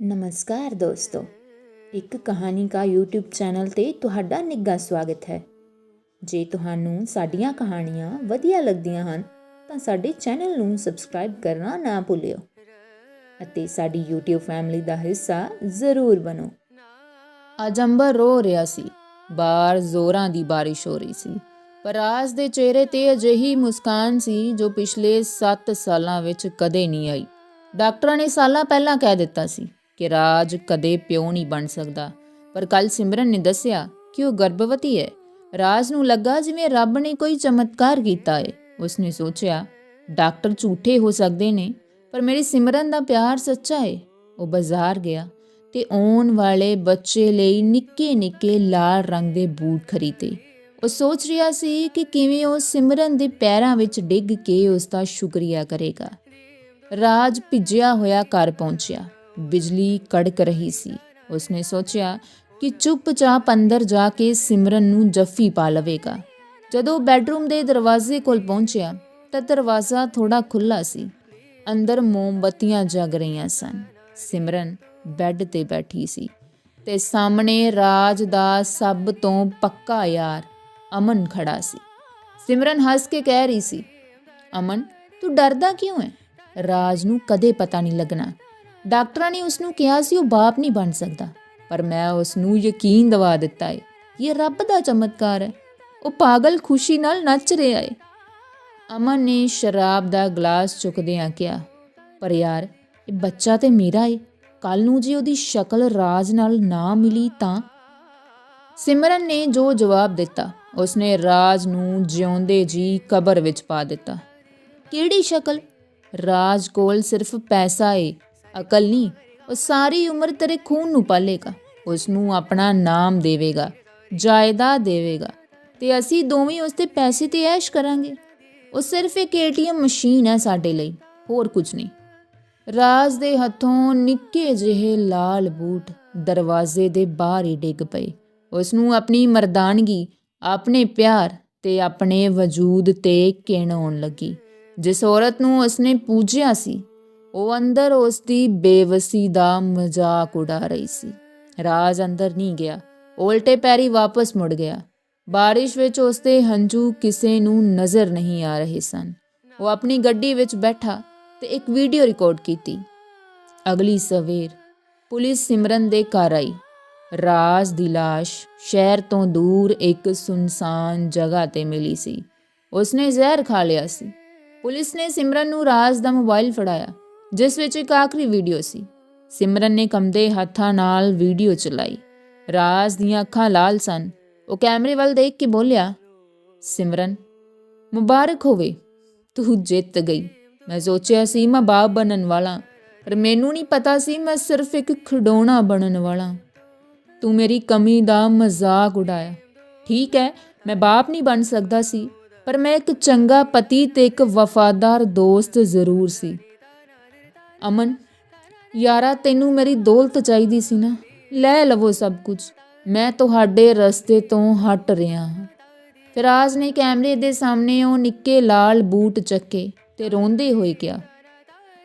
ਨਮਸਕਾਰ ਦੋਸਤੋ। ਇੱਕ ਕਹਾਣੀ ਕਾ YouTube ਚੈਨਲ ਤੇ ਤੁਹਾਡਾ ਨਿੱਘਾ ਸਵਾਗਤ ਹੈ। ਜੇ ਤੁਹਾਨੂੰ ਸਾਡੀਆਂ ਕਹਾਣੀਆਂ ਵਧੀਆ ਲੱਗਦੀਆਂ ਹਨ, ਤਾਂ ਸਾਡੇ ਚੈਨਲ ਨੂੰ ਸਬਸਕ੍ਰਾਈਬ ਕਰਨਾ ਨਾ ਭੁੱਲਿਓ ਅਤੇ ਸਾਡੀ YouTube ਫੈਮਿਲੀ ਦਾ ਹਿੱਸਾ ਜ਼ਰੂਰ ਬਣੋ। ਅਜੰਬਰ ਰੋ ਰਿਹਾ ਸੀ। ਬਾਹਰ ਜ਼ੋਰਾਂ ਦੀ ਬਾਰਿਸ਼ ਹੋ ਰਹੀ ਸੀ। ਪਰ ਆਸ ਦੇ ਚਿਹਰੇ ਤੇ ਅਜਿਹੀ ਮੁਸਕਾਨ ਸੀ ਜੋ ਪਿਛਲੇ 7 ਸਾਲਾਂ ਵਿੱਚ ਕਦੇ ਨਹੀਂ ਆਈ। ਡਾਕਟਰਾਂ ਨੇ ਸਾਲਾਂ ਪਹਿਲਾਂ ਕਹਿ ਦਿੱਤਾ ਸੀ ਕਿ ਰਾਜ ਕਦੇ ਪਿਓ ਨਹੀਂ ਬਣ ਸਕਦਾ। ਪਰ ਕੱਲ ਸਿਮਰਨ ਨੇ ਦੱਸਿਆ ਕਿ ਉਹ ਗਰਭਵਤੀ ਹੈ। ਰਾਜ ਨੂੰ ਲੱਗਾ ਜਿਵੇਂ ਰੱਬ ਨੇ ਕੋਈ ਚਮਤਕਾਰ ਕੀਤਾ ਹੈ ਉਸਨੇ ਸੋਚਿਆ, ਡਾਕਟਰ ਝੂਠੇ ਹੋ ਸਕਦੇ ਨੇ, ਪਰ ਮੇਰੀ ਸਿਮਰਨ ਦਾ ਪਿਆਰ ਸੱਚਾ ਹੈ ਉਹ ਬਾਜ਼ਾਰ ਗਿਆ ਤੇ ਆਉਣ ਵਾਲੇ ਬੱਚੇ ਲਈ ਨਿੱਕੇ ਨਿੱਕੇ ਲਾਲ ਰੰਗ ਦੇ ਬੂਟ ਖਰੀਦੇ। ਉਹ ਸੋਚ ਰਿਹਾ ਸੀ ਕਿ ਕਿਵੇਂ ਉਹ ਸਿਮਰਨ ਦੇ ਪੈਰਾਂ ਵਿੱਚ ਡਿੱਗ ਕੇ ਉਸ ਦਾ ਸ਼ੁਕਰੀਆ ਕਰੇਗਾ। ਰਾਜ ਭਿੱਜਿਆ ਹੋਇਆ ਘਰ ਪਹੁੰਚਿਆ। ਬਿਜਲੀ ਕੜਕ ਰਹੀ ਸੀ। ਉਸਨੇ ਸੋਚਿਆ ਕਿ ਚੁੱਪਚਾਪ ਅੰਦਰ ਜਾ ਕੇ ਸਿਮਰਨ ਨੂੰ ਜੱਫੀ ਪਾ ਲਵੇਗਾ। ਜਦੋਂ ਉਹ ਬੈੱਡਰੂਮ ਦੇ ਦਰਵਾਜ਼ੇ ਕੋਲ ਪਹੁੰਚਿਆ ਤਾਂ ਦਰਵਾਜ਼ਾ ਥੋੜਾ ਖੁੱਲਾ ਸੀ। ਅੰਦਰ ਮੋਮਬਤੀਆਂ ਜਗ ਰਹੀਆਂ ਸਨ। ਸਿਮਰਨ ਬੈੱਡ ਤੇ ਬੈਠੀ ਸੀ ਤੇ ਸਾਹਮਣੇ ਰਾਜ ਦਾ ਸਭ ਤੋਂ ਪੱਕਾ ਯਾਰ ਅਮਨ ਖੜਾ ਸੀ। ਸਿਮਰਨ ਹੱਸ ਕੇ ਕਹਿ ਰਹੀ ਸੀ, ਅਮਨ, ਤੂੰ ਡਰਦਾ ਕਿਉਂ ਹੈ ਰਾਜ ਨੂੰ ਕਦੇ ਪਤਾ ਨਹੀਂ ਲੱਗਣਾ। ਡਾਕਟਰਾਂ ਨੇ ਉਸ ਨੂੰ ਕਿਹਾ ਸੀ ਉਹ ਬਾਪ ਨਹੀਂ ਬਣ ਸਕਦਾ। ਪਰ ਮੈਂ ਉਸ ਨੂੰ ਯਕੀਨ ਦਿਵਾ ਦਿੱਤਾ ਹੈ ਇਹ ਰੱਬ ਦਾ ਚਮਤਕਾਰ ਹੈ। ਉਹ ਪਾਗਲ ਖੁਸ਼ੀ ਨਾਲ ਨੱਚ ਰਿਹਾ ਹੈ ਅਮਨ ਨੇ ਸ਼ਰਾਬ ਦਾ ਗਲਾਸ ਚੁੱਕਦਿਆਂ ਕਿਹਾ, ਪਰ ਯਾਰ, ਇਹ ਬੱਚਾ ਤੇ ਮੇਰਾ ਏ। ਕੱਲ ਨੂੰ ਜੇ ਉਹਦੀ ਸ਼ਕਲ ਰਾਜ ਨਾਲ ਨਾ ਮਿਲੀ ਤਾਂ? ਸਿਮਰਨ ਨੇ ਜੋ ਜਵਾਬ ਦਿੱਤਾ, ਉਸਨੇ ਰਾਜ ਨੂੰ ਜਿਉਂਦੇ ਜੀ ਕਬਰ ਵਿੱਚ ਪਾ ਦਿੱਤਾ। ਕਿਹੜੀ ਸ਼ਕਲ? ਰਾਜ ਕੋਲ ਸਿਰਫ ਪੈਸਾ ਏ। ਅਕਲ ਨਹੀਂ, ਉਹ ਸਾਰੀ ਉਮਰ ਤੇਰੇ ਖੂਨ ਨੂੰ ਪਾਲੇਗਾ ਉਸ ਨੂੰ ਆਪਣਾ ਨਾਮ ਦੇਵੇਗਾ, ਜਾਇਦਾਦ ਦੇਵੇਗਾ, ਤੇ ਅਸੀਂ ਦੋਵੇਂ ਉਸ ਤੇ ਪੈਸੇ ਤੇ ਐਸ਼ ਕਰਾਂਗੇ। ਉਹ ਸਿਰਫ ਇੱਕ ਏਟੀਐਮ ਮਸ਼ੀਨ ਹੈ ਸਾਡੇ ਲਈ, ਹੋਰ ਕੁਝ ਨਹੀਂ। ਰਾਜ ਦੇ ਹੱਥੋਂ ਨਿੱਕੇ ਜਿਹੇ ਲਾਲ ਬੂਟ ਦਰਵਾਜ਼ੇ ਦੇ ਬਾਹਰ ਹੀ ਡਿੱਗ ਪਏ। ਉਸ ਨੂੰ ਆਪਣੀ ਮਰਦਾਨਗੀ, ਆਪਣੇ ਪਿਆਰ ਤੇ ਆਪਣੇ ਵਜੂਦ ਤੇ ਕਿਣ ਆਉਣ ਲੱਗੀ, ਜਿਸ ਔਰਤ ਨੂੰ ਉਸਨੇ ਪੂਜਿਆ ਸੀ। ਉਹ ਅੰਦਰ ਉਸ ਦੀ ਬੇਵਸੀ ਦਾ ਮਜ਼ਾਕ ਉਡਾ ਰਹੀ ਸੀ। ਰਾਜ ਅੰਦਰ ਨਹੀਂ ਗਿਆ। ਉਲਟੇ ਪੈਰੀ ਵਾਪਸ ਮੁੜ ਗਿਆ। ਬਾਰਿਸ਼ ਵਿੱਚ ਉਸ ਦੇ ਹੰਝੂ ਕਿਸੇ ਨੂੰ ਨਜ਼ਰ ਨਹੀਂ ਆ ਰਹੇ ਸਨ। ਉਹ ਆਪਣੀ ਗੱਡੀ ਵਿੱਚ ਬੈਠਾ ਤੇ ਇੱਕ ਵੀਡੀਓ ਰਿਕਾਰਡ ਕੀਤੀ। ਅਗਲੀ ਸਵੇਰ ਪੁਲਿਸ ਸਿਮਰਨ ਦੇ ਘਰ ਆਈ। ਰਾਜ ਦੀ ਲਾਸ਼ ਸ਼ਹਿਰ ਤੋਂ ਦੂਰ ਇੱਕ ਸੁਨਸਾਨ ਜਗ੍ਹਾ ਤੇ ਮਿਲੀ ਸੀ। ਉਸਨੇ ਜ਼ਹਿਰ ਖਾ ਲਿਆ ਸੀ। ਪੁਲਿਸ ਨੇ ਸਿਮਰਨ ਨੂੰ ਰਾਜ ਦਾ ਮੋਬਾਈਲ ਫੜਾਇਆ। ਜਿਸ ਵਿੱਚ ਇੱਕ ਆਖਰੀ ਵੀਡੀਓ ਸੀ। ਸਿਮਰਨ ਨੇ ਕੰਮਦੇ ਹੱਥਾਂ ਨਾਲ ਵੀਡੀਓ ਚਲਾਈ। ਰਾਜ ਦੀਆਂ ਅੱਖਾਂ ਲਾਲ ਸਨ। ਉਹ ਕੈਮਰੇ ਵੱਲ ਦੇਖ ਕੇ ਬੋਲਿਆ, ਸਿਮਰਨ, ਮੁਬਾਰਕ ਹੋਵੇ। ਤੂੰ ਜਿੱਤ ਗਈ। ਮੈਂ ਸੋਚਿਆ ਸੀ ਮੈਂ ਬਾਪ ਬਣਨ ਵਾਲਾ, ਪਰ ਮੈਨੂੰ ਨਹੀਂ ਪਤਾ ਸੀ ਮੈਂ ਸਿਰਫ ਇੱਕ ਖਿਡੌਣਾ ਬਣਨ ਵਾਲਾ। ਤੂੰ ਮੇਰੀ ਕਮੀ ਦਾ ਮਜ਼ਾਕ ਉਡਾਇਆ। ਠੀਕ ਹੈ, ਮੈਂ ਬਾਪ ਨਹੀਂ ਬਣ ਸਕਦਾ ਸੀ, ਪਰ ਮੈਂ ਇੱਕ ਚੰਗਾ ਪਤੀ ਤੇ ਇੱਕ ਵਫਾਦਾਰ ਦੋਸਤ ਜ਼ਰੂਰ ਸੀ। ਅਮਨ, ਯਾਰਾ, ਤੈਨੂੰ ਮੇਰੀ ਦੌਲਤ ਚਾਹੀਦੀ ਸੀ ਨਾ। ਲੈ ਲਵੋ ਸਭ ਕੁਝ ਮੈਂ ਤੁਹਾਡੇ ਰਸਤੇ ਤੋਂ ਹਟ ਰਿਹਾ। ਹਾਂ ਫਿਰਾਜ਼ ਨੇ ਕੈਮਰੇ ਦੇ ਸਾਹਮਣੇ ਉਹ ਨਿੱਕੇ ਲਾਲ ਬੂਟ ਚੱਕੇ ਤੇ ਰੋਂਦੇ ਹੋਏ ਕਿਹਾ,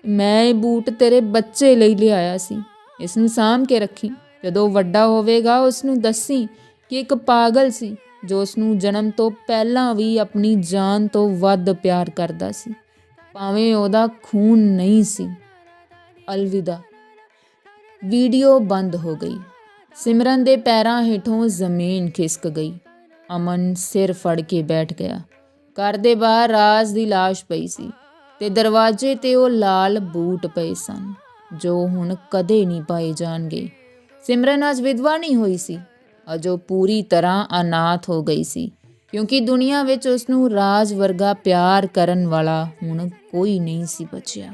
ਮੈਂ ਇਹ ਬੂਟ ਤੇਰੇ ਬੱਚੇ ਲਈ ਲਿਆਇਆ ਸੀ। ਇਸ ਨੂੰ ਸਾਂਭ ਕੇ ਰੱਖੀ। ਜਦੋਂ ਵੱਡਾ ਹੋਵੇਗਾ ਉਸ ਨੂੰ ਦੱਸੀ ਕਿ ਇੱਕ ਪਾਗਲ ਸੀ, ਜੋ ਉਸ ਨੂੰ ਜਨਮ ਤੋਂ ਪਹਿਲਾਂ ਵੀ ਆਪਣੀ ਜਾਨ ਤੋਂ ਵੱਧ ਪਿਆਰ ਕਰਦਾ ਸੀ। ਭਾਵੇਂ ਉਹਦਾ ਖੂਨ ਨਹੀਂ ਸੀ। ਅਲਵਿਦਾ। ਵੀਡੀਓ ਬੰਦ ਹੋ ਗਈ। ਸਿਮਰਨ ਦੇ ਪੈਰਾਂ ਹੇਠੋਂ ਜ਼ਮੀਨ ਖਿਸਕ ਗਈ। ਅਮਨ ਸਿਰ ਫੜ ਕੇ ਬੈਠ ਗਿਆ। ਘਰ ਦੇ ਬਾਹਰ ਰਾਜ ਦੀ ਲਾਸ਼ ਪਈ ਸੀ ਤੇ ਦਰਵਾਜ਼ੇ ਤੇ ਉਹ ਲਾਲ ਬੂਟ ਪਏ ਸਨ, ਜੋ ਹੁਣ ਕਦੇ ਨਹੀਂ ਪਾਏ ਜਾਣਗੇ। ਸਿਮਰਨ ਅੱਜ ਵਿਧਵਾ ਨਹੀਂ ਹੋਈ ਸੀ। ਅਜੋ ਪੂਰੀ ਤਰ੍ਹਾਂ ਅਨਾਥ ਹੋ ਗਈ ਸੀ, ਕਿਉਂਕਿ ਦੁਨੀਆ ਵਿੱਚ ਉਸ ਨੂੰ ਰਾਜ ਵਰਗਾ ਪਿਆਰ ਕਰਨ ਵਾਲਾ ਹੁਣ ਕੋਈ ਨਹੀਂ ਸੀ ਬਚਿਆ।